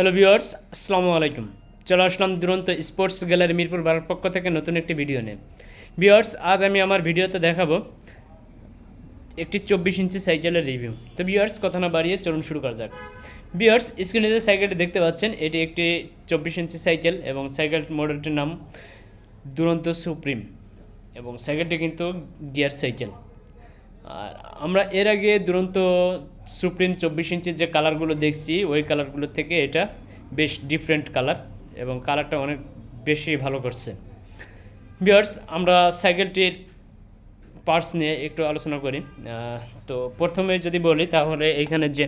Hello viewers, আসসালামু আলাইকুম। চলে আসলাম দুরন্ত স্পোর্টস গ্যালারি মিরপুর বারার পক্ষ থেকে নতুন একটি ভিডিও নিয়ে। ভিউয়ার্স, আজ আমি আমার ভিডিওতে দেখাবো একটি চব্বিশ ইঞ্চি সাইকেলের রিভিউ। তো ভিউয়ার্স, কথা না বাড়িয়ে চলুন শুরু করা যাক। ভিউয়ার্স স্ক্রিনে যে সাইকেলটি দেখতে পাচ্ছেন, এটি একটি চব্বিশ ইঞ্চি সাইকেল এবং সাইকেল মডেলটির নাম দুরন্ত সুপ্রিম এবং সাইকেলটি কিন্তু গিয়ার সাইকেল। আর আমরা এর আগে দুরন্ত সুপ্রিম চব্বিশ ইঞ্চির যে কালারগুলো দেখছি, ওই কালারগুলো থেকে এটা বেশ ডিফারেন্ট কালার এবং কালারটা অনেক বেশি ভালো করছে। বিয়ার্স আমরা সাইকেলটির পার্টস নিয়ে একটু আলোচনা করি। তো প্রথমে যদি বলি তাহলে এইখানে যে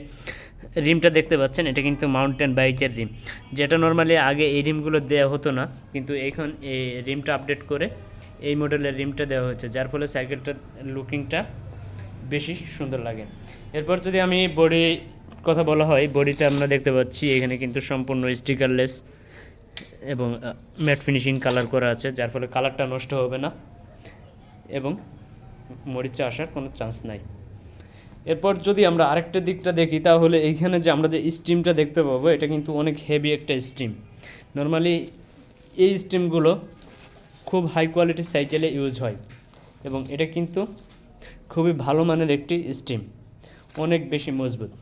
রিমটা দেখতে পাচ্ছেন, এটা কিন্তু মাউন্টেন বাইকের রিম। যেটা নর্মালি আগে এই রিমগুলো দেওয়া হতো না, কিন্তু এখন এই রিমটা আপডেট করে এই মডেলের রিমটা দেওয়া হচ্ছে যার ফলে সাইকেলটার লুকিংটা বেশি সুন্দর লাগে। এরপর যদি আমি বডি কথা বলা হয় বডিটা আমরা দেখতে পাচ্ছি এখানে কিন্তু সম্পূর্ণ স্টিকারলেস এবং ম্যাট ফিনিশিং কালার করা আছে, যার ফলে কালারটা নষ্ট হবে না এবং মরিচে আসার কোনো চান্স নাই। এরপর যদি আমরা আরেকটা দিকটা দেখি, তাহলে এইখানে যে আমরা যে স্টিমটা দেখতে পাবো, এটা কিন্তু অনেক হেভি একটা স্টিম। নর্মালি এই স্টিমগুলো খুব হাই কোয়ালিটির সাইকেলে ইউজ হয় এবং এটা কিন্তু খুবই ভালো মানের একটি স্টিম অনেক বেশি মজবুত।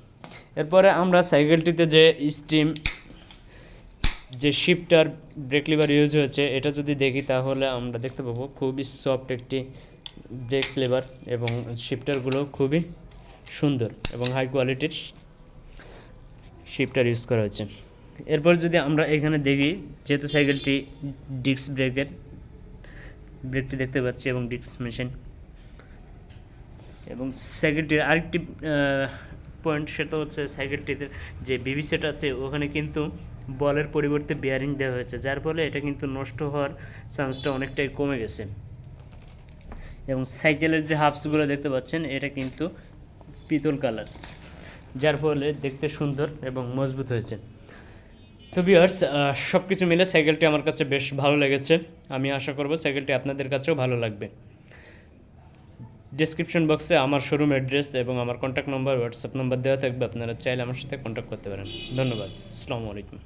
এরপরে আমরা সাইকেলটিতে যে স্টিম যে শিফটার ব্রেক লিভার ইউজ হয়েছে, এটা যদি দেখি তাহলে আমরা দেখতে পাবো খুবই সফট একটি ব্রেক লিভার এবং শিফটারগুলো খুবই সুন্দর এবং হাই কোয়ালিটির শিফটার ইউজ করা হয়েছে। এরপর যদি আমরা এখানে দেখি, যেহেতু সাইকেলটি ডিস্ক ব্রেকের ব্রেকটি দেখতে পাচ্ছি এবং ডিস্ক মেশিন এবং সাইকেলটির আরেকটি পয়েন্ট সেটা হচ্ছে সাইকেলটিতে যে বিবি সেট আছে, ওখানে কিন্তু বলের পরিবর্তে বিয়ারিং দেওয়া হয়েছে। যার ফলে এটা কিন্তু নষ্ট হওয়ার চান্সটা অনেকটাই কমে গেছে। এবং সাইকেলের যে হাফসগুলো দেখতে পাচ্ছেন, এটা কিন্তু পিতল কালার যার ফলে দেখতে সুন্দর এবং মজবুত হয়েছে। তো বিয়ার্স সব কিছু মিলে সাইকেলটি আমার কাছে বেশ ভালো লেগেছে। আমি আশা করব সাইকেলটি আপনাদের কাছেও ভালো লাগবে। ডিসক্রিপশন বক্সে আমার শোরুম অ্যাড্রেস এবং আমার কন্ট্যাক্ট নম্বর হোয়াটসঅ্যাপ নম্বর দেওয়া থাকবে। আপনারা চাইলে আমার সাথে কন্ট্যাক্ট করতে পারেন। ধন্যবাদ। আসসালামু আলাইকুম।